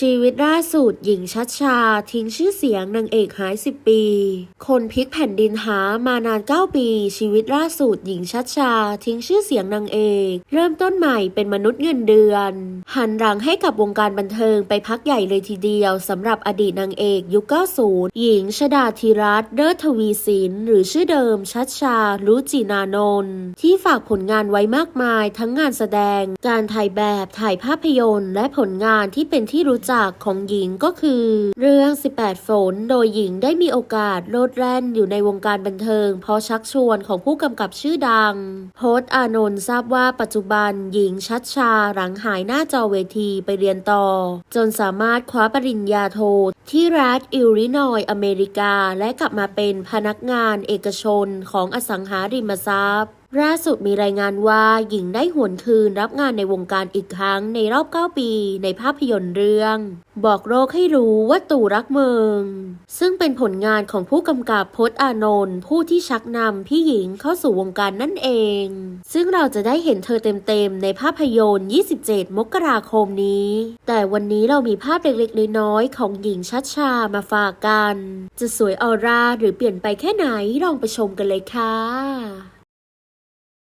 ชีวิตล่าสุดหญิงชัดชา ทิ้งชื่อเสียงนางเอกหาย 10 ปี คนพลิกแผ่นดินหามานาน 9 ปี ชีวิตล่าสุดหญิงชัดชา ทิ้งชื่อเสียงนางเอก เริ่มต้นใหม่เป็นมนุษย์เงินเดือน หันหลังให้กับวงการบันเทิงไปพักใหญ่เลยทีเดียวสำหรับอดีตนางเอกยุค 90 หญิงชดาธีรัตน์เลิศทวีสินหรือชื่อเดิมชัดชารุจินานนท์ที่ฝากผลงานไว้มากมาย ทั้งงานแสดง การถ่ายแบบถ่ายภาพยนตร์ และผลงานที่เป็นที่รู้จักของหญิงก็คือ เรื่อง 18 ฝน โดยหญิงได้มีโอกาสโลดแล่นอยู่ในวงการบันเทิง เพราะชักชวนของผู้กำกับชื่อดัง โพสต์อานนท์ทราบว่าปัจจุบันหญิงชัดชาหลังหายหน้าจอเวทีไปเรียนต่อ จนสามารถคว้าปริญญาโทที่รัฐอิลลินอยอเมริกา และกลับมาเป็นพนักงานเอกชนของอสังหาริมทรัพย์ ล่าสุดมีรายงานว่าหญิงได้หวนคืนรับงานในวงการอีกครั้งในรอบ 9 ปีในภาพยนตร์เรื่อง บอกโลกให้รู้ว่าตู่รักเมืองซึ่งเป็นผลงานของผู้กำกับพจน์อานนท์ผู้ที่ชักนำพี่หญิงเข้าสู่วงการนั่นเอง ซึ่งเราจะได้เห็นเธอเต็มๆในภาพยนตร์ 27 มกราคมนี้ แต่วันนี้เรามีภาพเล็กๆน้อยๆของหญิงชัดชามาฝากกัน จะสวยออร่าหรือเปลี่ยนไปแค่ไหนลองไปชมกันเลยค่ะ